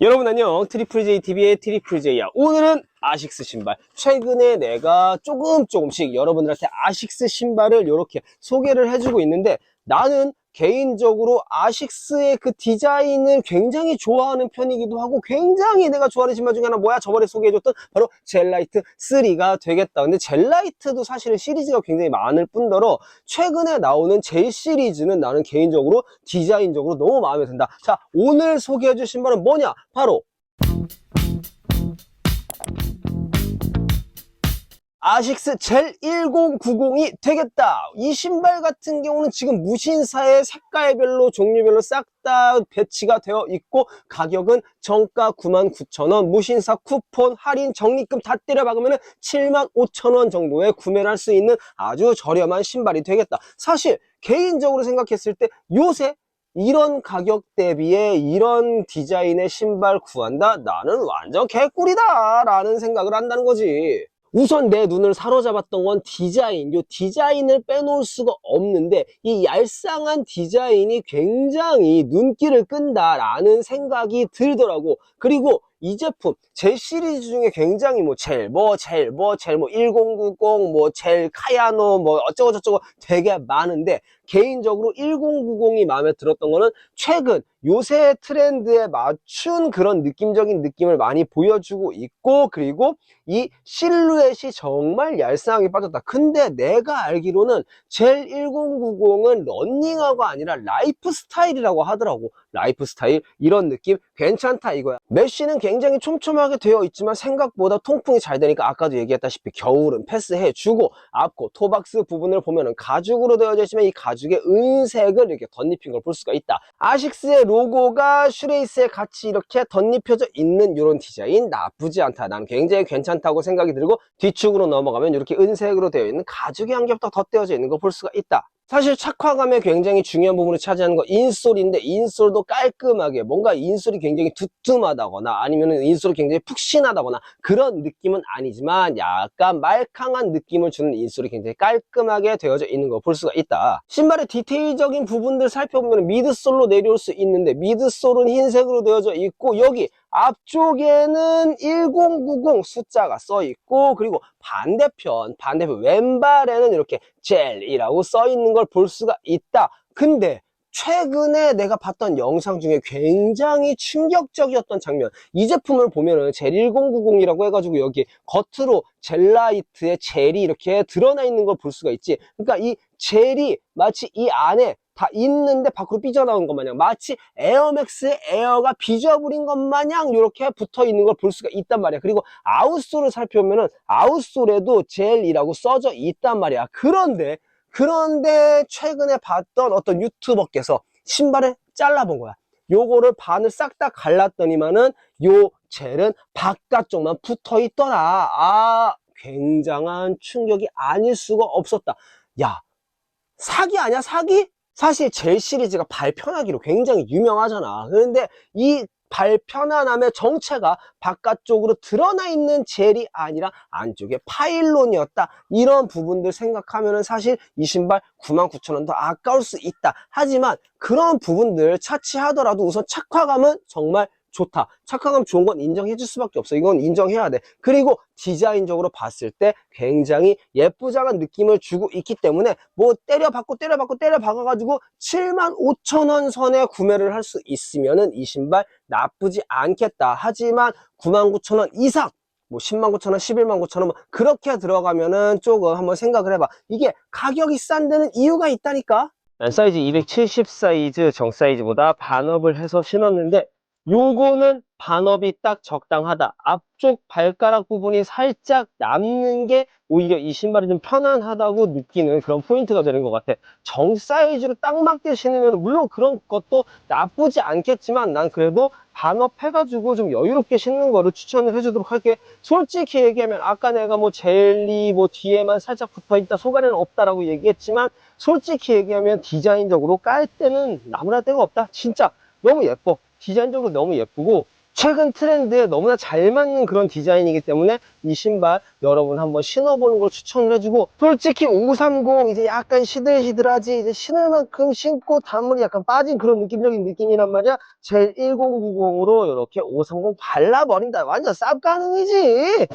여러분 안녕. 트리플 J TV의 트리플 J야. 오늘은 아식스 신발. 최근에 내가 조금 조금씩 여러분들한테 아식스 신발을 이렇게 소개를 해주고 있는데 나는 개인적으로 아식스의 그 디자인을 굉장히 좋아하는 편이기도 하고 굉장히 내가 좋아하는 신발 중에 하나 뭐야? 저번에 소개해줬던 바로 젤라이트 3가 되겠다. 근데 젤라이트도 사실은 시리즈가 굉장히 많을 뿐더러 최근에 나오는 젤 시리즈는 나는 개인적으로 디자인적으로 너무 마음에 든다. 자 오늘 소개해줄 신발은 뭐냐? 바로 아식스 젤 1090이 되겠다. 이 신발 같은 경우는 지금 무신사의 색깔별로 종류별로 싹 다 배치가 되어 있고 가격은 정가 99,000원, 무신사 쿠폰, 할인, 적립금 다 때려 박으면 75,000원 정도에 구매를 할 수 있는 아주 저렴한 신발이 되겠다. 사실 개인적으로 생각했을 때 요새 이런 가격 대비에 이런 디자인의 신발 구한다? 나는 완전 개꿀이다! 라는 생각을 한다는 거지. 우선 내 눈을 사로잡았던 건 디자인, 요 디자인을 빼놓을 수가 없는데 이 얄쌍한 디자인이 굉장히 눈길을 끈다라는 생각이 들더라고. 그리고 이 제품 제 시리즈 중에 굉장히 뭐 젤, 뭐 젤, 뭐 젤, 뭐 1090, 뭐 젤, 카야노, 뭐 어쩌고 저쩌고 되게 많은데 개인적으로 1090이 마음에 들었던 거는 최근 요새 트렌드에 맞춘 그런 느낌적인 느낌을 많이 보여주고 있고 그리고 이 실루엣이 정말 얄쌍하게 빠졌다. 근데 내가 알기로는 젤 1090은 런닝화가 아니라 라이프 스타일이라고 하더라고. 라이프 스타일 이런 느낌 괜찮다 이거야. 메쉬는 굉장히 촘촘하게 되어 있지만 생각보다 통풍이 잘 되니까 아까도 얘기했다시피 겨울은 패스해 주고 앞코 토박스 부분을 보면 은 가죽으로 되어져 있지만 이 가죽 의 은색을 이렇게 덧입힌 걸 볼 수가 있다. 아식스의 로고가 슈레이스에 같이 이렇게 덧입혀져 있는 이런 디자인 나쁘지 않다. 난 굉장히 괜찮다고 생각이 들고 뒤축으로 넘어가면 이렇게 은색으로 되어 있는 가죽이 한 겹 더 덧대어져 있는 걸 볼 수가 있다. 사실 착화감의 굉장히 중요한 부분을 차지하는 거 인솔인데 인솔도 깔끔하게 뭔가 인솔이 굉장히 두툼하다거나 아니면 인솔이 굉장히 푹신하다거나 그런 느낌은 아니지만 약간 말캉한 느낌을 주는 인솔이 굉장히 깔끔하게 되어져 있는 걸볼 수가 있다. 신발의 디테일적인 부분들 살펴보면 미드솔로 내려올 수 있는데 미드솔은 흰색으로 되어져 있고 여기 앞쪽에는 1090 숫자가 써 있고 그리고 반대편 반대편 왼발에는 이렇게 젤이라고 써 있는 걸 볼 수가 있다. 근데 최근에 내가 봤던 영상 중에 굉장히 충격적이었던 장면. 이 제품을 보면은 젤 1090이라고 해가지고 여기 겉으로 젤라이트의 젤이 이렇게 드러나 있는 걸 볼 수가 있지. 그러니까 이 젤이 마치 이 안에 다 있는데 밖으로 삐져나온 것 마냥. 마치 에어맥스의 에어가 빚어버린 것 마냥 이렇게 붙어 있는 걸 볼 수가 있단 말이야. 그리고 아웃솔을 살펴보면은 아웃솔에도 젤이라고 써져 있단 말이야. 그런데 그런데 최근에 봤던 어떤 유튜버께서 신발을 잘라본 거야. 요거를 반을 싹 다 갈랐더니만은 요 젤은 바깥쪽만 붙어 있더라. 아 굉장한 충격이 아닐 수가 없었다. 야 사기 아니야? 사기? 사실 젤 시리즈가 발 편하기로 굉장히 유명하잖아. 그런데 이 발 편안함의 정체가 바깥쪽으로 드러나 있는 젤이 아니라 안쪽에 파일론이었다. 이런 부분들 생각하면은 사실 이 신발 99,000원 더 아까울 수 있다. 하지만 그런 부분들 차치하더라도 우선 착화감은 정말 좋다. 착화감 좋은 건 인정해 줄 수밖에 없어. 이건 인정해야 돼. 그리고 디자인적으로 봤을 때 굉장히 예쁘장한 느낌을 주고 있기 때문에 뭐 때려박고 때려박고 때려박아가지고 75,000원 선에 구매를 할 수 있으면은 이 신발 나쁘지 않겠다. 하지만 99,000원 이상 뭐 10만 9천 원, 11만 9천 원, 뭐 그렇게 들어가면은 조금 한번 생각을 해봐. 이게 가격이 싼 데는 이유가 있다니까? 난 사이즈 270 사이즈 정 사이즈보다 반업을 해서 신었는데 요거는 반업이 딱 적당하다. 앞쪽 발가락 부분이 살짝 남는 게 오히려 이 신발이 좀 편안하다고 느끼는 그런 포인트가 되는 것 같아. 정 사이즈로 딱 맞게 신으면 물론 그런 것도 나쁘지 않겠지만 난 그래도 반업 해가지고 좀 여유롭게 신는 거를 추천을 해주도록 할게. 솔직히 얘기하면 아까 내가 뭐 젤리 뭐 뒤에만 살짝 붙어있다 속안에는 없다라고 얘기했지만 솔직히 얘기하면 디자인적으로 깔 때는 나무랄 데가 없다. 진짜 너무 예뻐. 디자인적으로 너무 예쁘고 최근 트렌드에 너무나 잘 맞는 그런 디자인이기 때문에 이 신발 여러분 한번 신어보는 걸 추천을 해주고 솔직히 530 이제 약간 시들시들하지 이제 신을 만큼 신고 단물이 약간 빠진 그런 느낌적인 느낌이란 말이야. 젤 1090으로 이렇게 530 발라버린다. 완전 쌉 가능이지